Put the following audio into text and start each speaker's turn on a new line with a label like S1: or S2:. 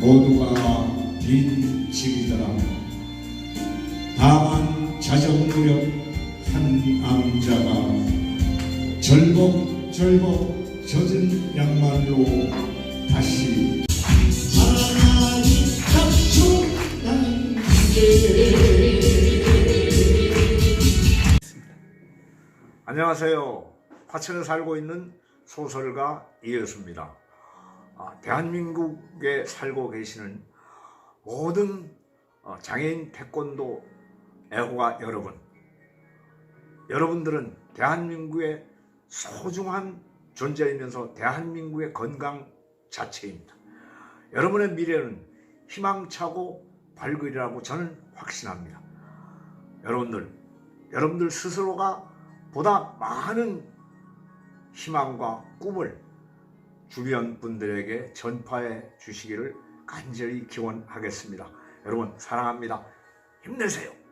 S1: 모두가 빈 집이더라면 다만 자정 무렵 한 남자가 절벅절벅 젖은 양말로 다시
S2: 안녕하세요. 화천에 살고 있는 소설가 이여수입니다. 아, 대한민국에 살고 계시는 모든 어, 장애인 태권도 애호가 여러분, 여러분들은 대한민국의 소중한 존재이면서 대한민국의 건강 자체입니다. 여러분의 미래는 희망차고 밝으리라고 저는 확신합니다. 여러분들, 여러분들 스스로가 보다 많은 희망과 꿈을 주변 분들에게 전파해 주시기를 간절히 기원하겠습니다. 여러분 사랑합니다. 힘내세요.